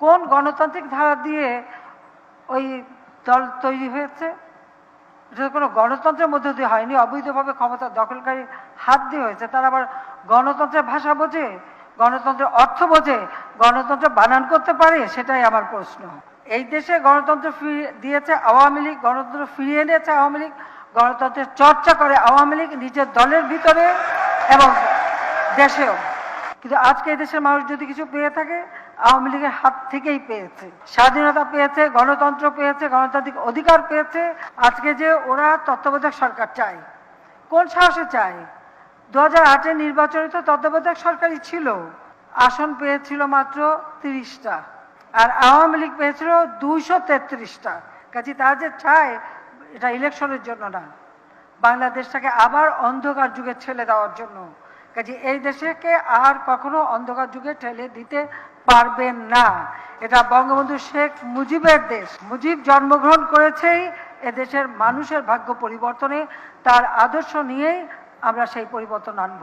কোন গণতান্ত্রিক ধারা দিয়ে ওই দল তৈরি হয়েছে? এটা কোনো গণতন্ত্রের মধ্যে দিয়ে হয়নি, অবৈধভাবে ক্ষমতা দখলকারী হাত দিয়ে হয়েছে, তারা আবার গণতন্ত্রের ভাষা বোঝে, গণতন্ত্রের অর্থ বোঝে, গণতন্ত্র বানান করতে পারে? সেটাই আমার প্রশ্ন। এই দেশে গণতন্ত্র ফিরিয়ে দিয়েছে আওয়ামী লীগ, গণতন্ত্র ফিরিয়ে এনেছে আওয়ামী লীগ, গণতন্ত্রের চর্চা করে আওয়ামী লীগ নিজের দলের ভিতরে এবং দেশেও। কিন্তু আজকে দেশের মানুষ যদি কিছু পেয়ে থাকে, আওয়ামী লীগের হাত থেকেই পেয়েছে। স্বাধীনতা পেয়েছে, গণতন্ত্র পেয়েছে, গণতান্ত্রিক অধিকার পেয়েছে। আজকে যে ওরা তত্ত্বাবধায়ক সরকার চায়, কোন সাহসে চায়? দু হাজার আটের নির্বাচনে তো তত্ত্বাবধায়ক সরকারই ছিল। আসন পেয়েছিল মাত্র তিরিশটা। আর আওয়ামী লীগ পেয়েছিল দুইশো তেত্রিশটা। কাজে তারা যে চায়, এটা ইলেকশনের জন্য না। বাংলাদেশটাকে আবার অন্ধকার যুগে ছেলে দেওয়ার জন্য। কাজে এই দেশকে আর কখনো অন্ধকার যুগে ঠেলে দিতে পারবেন না। এটা বঙ্গবন্ধু শেখ মুজিবের দেশ। মুজিব জন্মগ্রহণ করেছেই এদেশের মানুষের ভাগ্য পরিবর্তনে, তার আদর্শ নিয়েই আমরা সেই পরিবর্তন আনব।